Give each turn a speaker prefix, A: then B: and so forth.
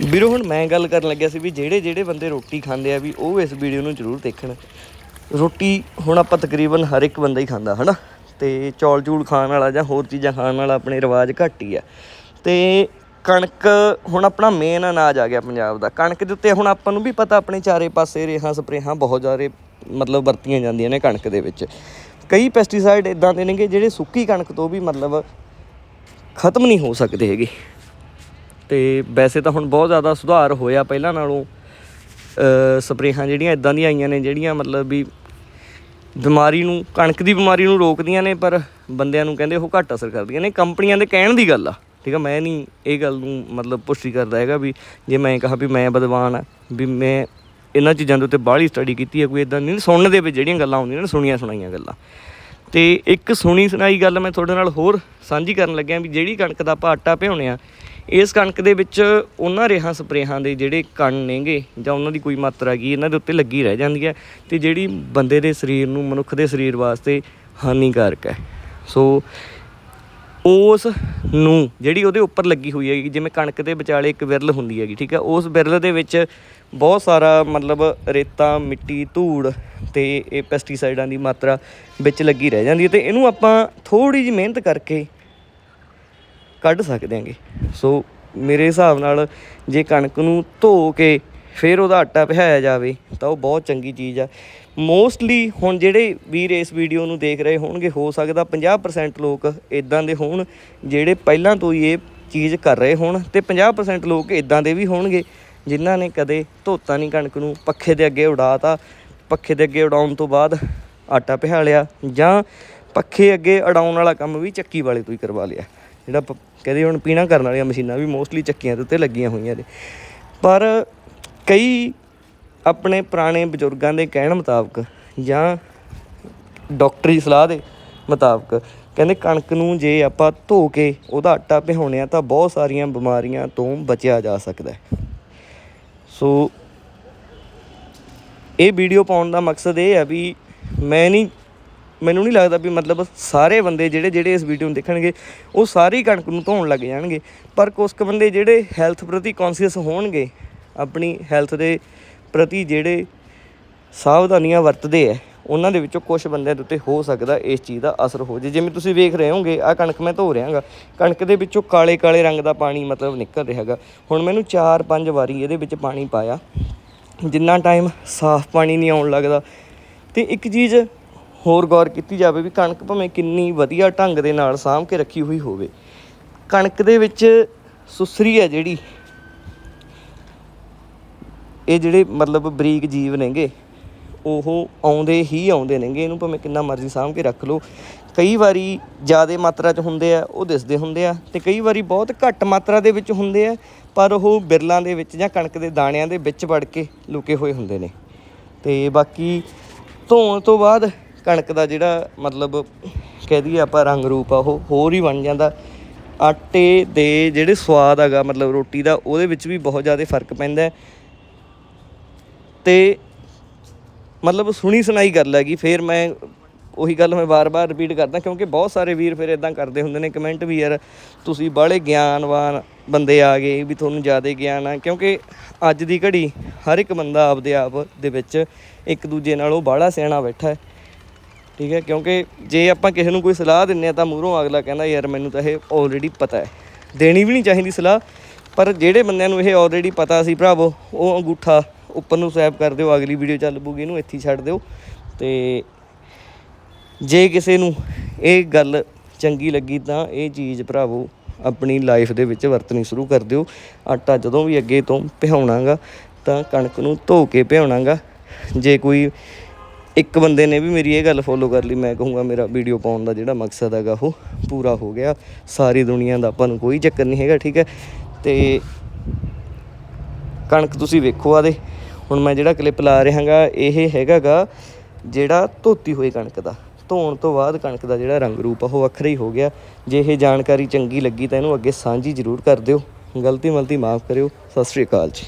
A: ਵੀਰੋ, ਹੁਣ ਮੈਂ ਗੱਲ ਕਰਨ ਲੱਗਿਆ ਸੀ ਵੀ ਜਿਹੜੇ ਜਿਹੜੇ ਬੰਦੇ ਰੋਟੀ ਖਾਂਦੇ ਆ ਵੀ ਉਹ ਇਸ ਵੀਡੀਓ ਨੂੰ ਜ਼ਰੂਰ ਦੇਖਣ। ਰੋਟੀ ਹੁਣ ਆਪਾਂ ਤਕਰੀਬਨ ਹਰ ਇੱਕ ਬੰਦਾ ਹੀ ਖਾਂਦਾ, ਹਨਾ? ਤੇ ਚੌਲ ਚੂਲ ਖਾਣ ਵਾਲਾ ਜਾਂ ਹੋਰ ਚੀਜ਼ਾਂ ਖਾਣ ਵਾਲਾ ਆਪਣੇ ਰਿਵਾਜ ਘੱਟ ਹੀ ਆ। ਤੇ ਕਣਕ ਹੁਣ ਆਪਣਾ ਮੇਨ ਅਨਾਜ ਆ ਗਿਆ ਪੰਜਾਬ ਦਾ। ਕਣਕ ਦੇ ਉੱਤੇ ਹੁਣ ਆਪਾਂ ਨੂੰ ਵੀ ਪਤਾ, ਆਪਣੇ ਚਾਰੇ ਪਾਸੇ ਰੇਹਾਂ, ਸਪਰੇਹਾਂ ਬਹੁਤ ਜ਼ਿਆਦਾ ਮਤਲਬ ਵਰਤੀਆਂ ਜਾਂਦੀਆਂ ਨੇ ਕਣਕ ਦੇ ਵਿੱਚ। ਕਈ ਪੈਸਟੀਸਾਈਡ ਇਦਾਂ ਦੇ ਨੇਗੇ ਜਿਹੜੇ ਸੁੱਕੀ ਕਣਕ ਤੋਂ ਵੀ ਮਤਲਬ ਖਤਮ ਨਹੀਂ ਹੋ ਸਕਦੇ ਹੈਗੇ। ਤੇ ਵੈਸੇ ਤਾਂ ਹੁਣ ਬਹੁਤ ਜ਼ਿਆਦਾ ਸੁਧਾਰ ਹੋਇਆ ਪਹਿਲਾਂ ਨਾਲੋਂ। ਸਪਰੇਹਾਂ ਜਿਹੜੀਆਂ ਇਦਾਂ ਦੀਆਂ ਆਈਆਂ ਨੇ, ਜਿਹੜੀਆਂ ਮਤਲਬ ਵੀ ਬਿਮਾਰੀ ਨੂੰ, ਕਣਕ ਦੀ ਬਿਮਾਰੀ ਨੂੰ ਰੋਕਦੀਆਂ ਨੇ, ਪਰ ਬੰਦਿਆਂ ਨੂੰ ਕਹਿੰਦੇ ਉਹ ਘੱਟ ਅਸਰ ਕਰਦੀਆਂ ਨੇ। ਕੰਪਨੀਆਂ ਦੇ ਕਹਿਣ ਦੀ ਗੱਲ ਆ, ਠੀਕ ਆ, ਮੈਂ ਨਹੀਂ ਇਹ ਗੱਲ ਨੂੰ ਮਤਲਬ ਪੁਸ਼ਟੀ ਕਰਦਾ ਹੈਗਾ ਵੀ ਜੇ ਮੈਂ ਕਹਾ ਵੀ ਮੈਂ ਬਦਵਾਨ ਆ, ਵੀ ਮੈਂ ਇਹਨਾਂ ਚੀਜ਼ਾਂ ਦੇ ਉੱਤੇ ਬਾਹਲੀ ਸਟੱਡੀ ਕੀਤੀ ਹੈ ਕੋਈ ਇਦਾਂ ਨਹੀਂ ਸੁਣਨ ਦੇ ਵਿੱਚ ਜਿਹੜੀਆਂ ਗੱਲਾਂ ਆਉਂਦੀਆਂ ਨੇ, ਸੁਣੀਆਂ ਸੁਣਾਈਆਂ ਗੱਲਾਂ। ਤੇ ਇੱਕ ਸੁਣੀ ਸੁਣਾਈ ਗੱਲ ਮੈਂ ਤੁਹਾਡੇ ਨਾਲ ਹੋਰ ਸਾਂਝੀ ਕਰਨ ਲੱਗਿਆ ਵੀ ਜਿਹੜੀ ਕਣਕ ਦਾ ਆਪਾਂ ਆਟਾ ਭਿਉਣੇ ਆ ਇਸ ਕਣਕ ਦੇ ਵਿੱਚ ਉਹਨਾਂ ਰੇਹਾਂ ਸਪਰੇਹਾਂ ਦੇ ਜਿਹੜੇ ਕਣ ਨੇਗੇ ਜਾਂ ਉਹਨਾਂ ਦੀ ਕੋਈ ਮਾਤਰਾ ਕੀ ਇਹਨਾਂ ਦੇ ਉੱਤੇ ਲੱਗੀ ਰਹਿ ਜਾਂਦੀ ਹੈ ਤੇ ਜਿਹੜੀ ਬੰਦੇ ਦੇ ਸਰੀਰ ਨੂੰ, ਮਨੁੱਖ ਦੇ ਸਰੀਰ ਵਾਸਤੇ ਹਾਨੀਕਾਰਕ ਹੈ। ਸੋ ਉਸ ਨੂੰ ਜਿਹੜੀ ਉਹਦੇ ਉੱਪਰ ਲੱਗੀ ਹੋਈ ਹੈਗੀ, ਜਿਵੇਂ ਕਣਕ ਦੇ ਵਿਚਾਲੇ ਇੱਕ ਵਿਰਲ ਹੁੰਦੀ ਹੈਗੀ, ਠੀਕ ਹੈ, ਉਸ ਵਿਰਲ ਦੇ ਵਿੱਚ ਬਹੁਤ ਸਾਰਾ ਮਤਲਬ ਰੇਤਾ, ਮਿੱਟੀ, ਧੂੜ ਤੇ ਇਹ ਪੈਸਟੀਸਾਈਡਾਂ ਦੀ ਮਾਤਰਾ ਵਿੱਚ ਲੱਗੀ ਰਹਿ ਜਾਂਦੀ ਹੈ ਤੇ ਇਹਨੂੰ ਆਪਾਂ ਥੋੜੀ ਜਿਹੀ ਮਿਹਨਤ ਕਰਕੇ ਕੱਢ ਸਕਦੇ ਹਾਂਗੇ ਸੋ ਮੇਰੇ ਹਿਸਾਬ ਨਾਲ ਜੇ ਕਣਕ ਨੂੰ ਧੋ ਕੇ ਫਿਰ ਉਹਦਾ ਆਟਾ ਪਿਹਾਇਆ ਜਾਵੇ, ਤਾਂ ਉਹ ਬਹੁਤ ਚੰਗੀ ਚੀਜ਼ ਆ। ਮੋਸਟਲੀ ਹੁਣ ਜਿਹੜੇ ਵੀਰ ਇਸ ਵੀਡੀਓ ਨੂੰ ਦੇਖ ਰਹੇ ਹੋਣਗੇ, ਹੋ ਸਕਦਾ 50% ਲੋਕ ਇਦਾਂ ਦੇ ਹੋਣ, ਜਿਹੜੇ ਪਹਿਲਾਂ ਤੋਂ ਹੀ ਇਹ ਚੀਜ਼ ਕਰ ਰਹੇ ਹੋਣ, ਤੇ 50% ਲੋਕ ਇਦਾਂ ਦੇ ਵੀ ਹੋਣਗੇ, ਜਿਨ੍ਹਾਂ ਨੇ ਕਦੇ ਧੋਤਾ ਨਹੀਂ ਕਣਕ ਨੂੰ, ਪੱਖੇ ਦੇ ਅੱਗੇ ਉਡਾਤਾ, ਪੱਖੇ ਦੇ ਅੱਗੇ ਉਡਾਉਣ ਤੋਂ ਬਾਅਦ ਆਟਾ ਪਿਹਾ ਲਿਆ, ਜਾਂ ਪੱਖੇ ਅੱਗੇ ਉਡਾਉਣ ਵਾਲਾ ਕੰਮ ਵੀ ਚੱਕੀ ਵਾਲੇ ਤੋਂ ਹੀ ਕਰਵਾ ਲਿਆ। ਜਿਹੜਾ ਪ- ਕਹਿੰਦੇ ਹੁਣ ਪੀਣਾ ਕਰਨ ਵਾਲੀਆਂ ਮਸ਼ੀਨਾਂ ਵੀ ਮੋਸਟਲੀ ਚੱਕੀਆਂ ਦੇ ਉੱਤੇ ਲੱਗੀਆਂ ਹੋਈਆਂ ਨੇ। ਪਰ ਕਈ ਆਪਣੇ ਪੁਰਾਣੇ ਬਜ਼ੁਰਗਾਂ ਦੇ ਕਹਿਣ ਮੁਤਾਬਕ ਜਾਂ ਡਾਕਟਰੀ ਸਲਾਹ ਦੇ ਮੁਤਾਬਕ ਕਹਿੰਦੇ ਕਣਕ ਨੂੰ ਜੇ ਆਪਾਂ ਧੋ ਕੇ ਉਹਦਾ ਆਟਾ ਪਿਹਾਉਂਦੇ ਆ ਤਾਂ ਬਹੁਤ ਸਾਰੀਆਂ ਬਿਮਾਰੀਆਂ ਤੋਂ ਬਚਿਆ ਜਾ ਸਕਦਾ ਹੈ। ਸੋ ਇਹ ਵੀਡੀਓ ਪਾਉਣ ਦਾ ਮਕਸਦ ਇਹ ਹੈ ਵੀ ਮੈਂ ਨਹੀਂ ਮੈਨੂੰ ਨਹੀਂ ਲੱਗਦਾ ਵੀ ਮਤਲਬ ਸਾਰੇ ਬੰਦੇ ਜਿਹੜੇ ਜਿਹੜੇ ਇਸ ਵੀਡੀਓ ਨੂੰ ਦੇਖਣਗੇ, ਉਹ ਸਾਰੀ ਕਣਕ ਨੂੰ ਧੋਣ ਲੱਗ ਜਾਣਗੇ। ਪਰ ਕੁਝ ਕੁ ਬੰਦੇ ਜਿਹੜੇ ਹੈਲਥ ਪ੍ਰਤੀ ਕੌਨਸ਼ੀਅਸ ਹੋਣਗੇ, ਆਪਣੀ ਹੈਲਥ ਦੇ ਪ੍ਰਤੀ ਜਿਹੜੇ ਸਾਵਧਾਨੀਆਂ ਵਰਤਦੇ ਆ ਉਹਨਾਂ ਦੇ ਵਿੱਚੋਂ ਕੁਝ ਬੰਦਿਆਂ ਦੇ ਉੱਤੇ ਹੋ ਸਕਦਾ ਇਸ ਚੀਜ਼ ਦਾ ਅਸਰ ਹੋ ਜੇ। ਜਿਵੇਂ ਤੁਸੀਂ ਵੇਖ ਰਹੇ ਹੋਗੇ ਆ ਕਣਕ ਮੈਂ ਧੋ ਰਿਹਾਗਾ। ਕਣਕ ਦੇ ਵਿੱਚੋਂ ਕਾਲੇ ਕਾਲੇ ਰੰਗ ਦਾ ਪਾਣੀ ਮਤਲਬ ਨਿਕਲ ਰਿਹਾਗਾ ਹੁਣ ਮੈਨੂੰ 4-5 ਵਾਰੀ ਇਹਦੇ ਵਿੱਚ ਪਾਣੀ ਪਾਇਆ। ਜਿੰਨਾ ਟਾਈਮ ਸਾਫ਼ ਪਾਣੀ ਨਹੀਂ ਆਉਣ ਲੱਗਦਾ। ਤੇ ਇੱਕ ਚੀਜ਼ ਹੋਰ ਗੌਰ ਕੀਤੀ ਜਾਵੇ ਵੀ ਕਣਕ ਭਾਵੇਂ ਕਿੰਨੀ ਵਧੀਆ ਢੰਗ ਦੇ ਨਾਲ ਸਾਂਭ ਕੇ ਰੱਖੀ ਹੋਈ ਹੋਵੇ, ਕਣਕ ਦੇ ਵਿੱਚ ਸੁਸਰੀ ਹੈ ਜਿਹੜੀ, ਇਹ ਜਿਹੜੇ ਮਤਲਬ ਬਰੀਕ ਜੀਵ ਨੇਗੇ, ਉਹ ਆਉਂਦੇ ਹੀ ਆਉਂਦੇ ਨੇਗੇ, ਇਹਨੂੰ ਭਾਵੇਂ ਕਿੰਨਾ ਮਰਜ਼ੀ ਸਾਂਭ ਕੇ ਰੱਖ ਲਓ। ਕਈ ਵਾਰੀ ਜ਼ਿਆਦਾ ਮਾਤਰਾ 'ਚ ਹੁੰਦੇ ਆ, ਉਹ ਦਿਸਦੇ ਹੁੰਦੇ ਆ ਤੇ ਕਈ ਵਾਰੀ ਬਹੁਤ ਘੱਟ ਮਾਤਰਾ ਦੇ ਵਿੱਚ ਹੁੰਦੇ ਆ, ਪਰ ਉਹ ਬਿਰਲਾਂ ਦੇ ਵਿੱਚ ਜਾਂ ਕਣਕ ਦੇ ਦਾਣਿਆਂ ਦੇ ਵਿੱਚ ਵੜ ਕੇ ਲੁਕੇ ਹੋਏ ਹੁੰਦੇ ਨੇ। ਤੇ ਬਾਕੀ ਧੋਣ ਤੋਂ ਬਾਅਦ ਕਣਕ ਦਾ ਜਿਹੜਾ ਮਤਲਬ ਕਹਿ ਦਈਏ ਆਪਾਂ ਰੰਗ ਰੂਪ ਆ, ਉਹ ਹੋਰ ਹੀ ਬਣ ਜਾਂਦਾ। ਆਟੇ ਦੇ ਜਿਹੜੇ ਸਵਾਦ ਹੈਗਾ, ਮਤਲਬ ਰੋਟੀ ਦਾ, ਉਹਦੇ ਵਿੱਚ ਵੀ ਬਹੁਤ ਜ਼ਿਆਦਾ ਫ਼ਰਕ ਪੈਂਦਾ ਹੈ। ਤੇ ਮਤਲਬ ਸੁਣੀ ਸੁਣਾਈ ਗੱਲ ਹੈਗੀ, ਫਿਰ ਮੈਂ ਉਹੀ ਗੱਲ ਮੈਂ ਵਾਰ-ਵਾਰ ਰਿਪੀਟ ਕਰਦਾ, ਕਿਉਂਕਿ ਬਹੁਤ ਸਾਰੇ ਵੀਰ ਫਿਰ ਇਦਾਂ ਕਰਦੇ ਹੁੰਦੇ ਨੇ ਕਮੈਂਟ ਵੀ ਯਾਰ ਤੁਸੀਂ ਬਾਹਲੇ ਗਿਆਨਵਾਨ ਬੰਦੇ ਆ ਗਏ, ਵੀ ਤੁਹਾਨੂੰ ਜ਼ਿਆਦਾ ਗਿਆਨ ਆ, ਕਿਉਂਕਿ ਅੱਜ ਦੀ ਘੜੀ ਹਰ ਇੱਕ ਬੰਦਾ ਆਪਦੇ ਆਪ ਦੇ ਵਿੱਚ ਇੱਕ ਦੂਜੇ ਨਾਲੋਂ ਬਾਹਲਾ ਸਿਆਣਾ ਬੈਠਾ ਹੈ। ਠੀਕ ਹੈ, ਕਿਉਂਕਿ ਜੇ ਆਪਾਂ ਕਿਸੇ ਨੂੰ ਕੋਈ ਸਲਾਹ ਦਿੰਨੇ ਆ ਤਾਂ ਮੂਹਰੋਂ ਅਗਲਾ ਕਹਿੰਦਾ, ਯਾਰ, ਮੈਨੂੰ ਤਾਂ ਇਹ ਆਲਰੇਡੀ ਪਤਾ ਹੈ। ਦੇਣੀ ਵੀ ਨਹੀਂ ਚਾਹੀਦੀ ਸਲਾਹ, ਪਰ ਜਿਹੜੇ ਬੰਦਿਆਂ ਨੂੰ ਇਹ ਆਲਰੇਡੀ ਪਤਾ ਸੀ, ਭਰਾਵੋ, ਉਹ ਅੰਗੂਠਾ ਉੱਪਰ ਨੂੰ ਸਵੈਪ ਕਰ ਦਿਓ, ਅਗਲੀ ਵੀਡੀਓ ਚੱਲ ਪੂਗੀ ਇਹਨੂੰ ਇੱਥੇ ਛੱਡ ਦਿਓ। ਤੇ ਜੇ ਕਿਸੇ ਨੂੰ ਇਹ ਗੱਲ ਚੰਗੀ ਲੱਗੀ ਤਾਂ ਇਹ ਚੀਜ਼, ਭਰਾਵੋ, ਆਪਣੀ ਲਾਈਫ ਦੇ ਵਿੱਚ ਵਰਤਣੀ ਸ਼ੁਰੂ ਕਰ ਦਿਓ। ਆਟਾ ਜਦੋਂ ਵੀ ਅੱਗੇ ਤੋਂ ਪਿਹਾਉਣਾਗਾ ਤਾਂ ਕਣਕ ਨੂੰ ਧੋ ਕੇ ਪਿਹਾਉਣਾਗਾ ਜੇ ਕੋਈ ਇੱਕ ਬੰਦੇ ਨੇ ਵੀ ਮੇਰੀ ਇਹ ਗੱਲ ਫੋਲੋ ਕਰ ਲਈ, ਮੈਂ ਕਹੂੰਗਾ ਮੇਰਾ ਵੀਡੀਓ ਪਾਉਣ ਦਾ ਜਿਹੜਾ ਮਕਸਦ ਹੈਗਾ ਉਹ ਪੂਰਾ ਹੋ ਗਿਆ। ਸਾਰੀ ਦੁਨੀਆ ਦਾ ਆਪਾਂ ਨੂੰ ਕੋਈ ਚੱਕਰ ਨਹੀਂ ਹੈਗਾ, ਠੀਕ ਹੈ? ਤੇ ਕਣਕ ਤੁਸੀਂ ਵੇਖੋ ਆਦੇ ਹੁਣ ਮੈਂ ਜਿਹੜਾ ਕਲਿੱਪ ਲਾ ਰਿਹਾਗਾ ਇਹ ਹੈਗਾਗਾ ਜਿਹੜਾ ਧੋਤੀ ਹੋਈ ਕਣਕ ਦਾ। ਧੋਣ ਤੋਂ ਬਾਅਦ ਕਣਕ ਦਾ ਜਿਹੜਾ ਰੰਗ ਰੂਪ ਆ, ਉਹ ਵੱਖਰਾ ਹੀ ਹੋ ਗਿਆ। ਜੇ ਇਹ ਜਾਣਕਾਰੀ ਚੰਗੀ ਲੱਗੀ ਤਾਂ ਇਹਨੂੰ ਅੱਗੇ ਸਾਂਝੀ ਜ਼ਰੂਰ ਕਰ ਦਿਓ। ਗਲਤੀ ਮਲਤੀ ਮਾਫ ਕਰਿਓ। ਸਤਿ ਸ਼੍ਰੀ ਅਕਾਲ ਜੀ।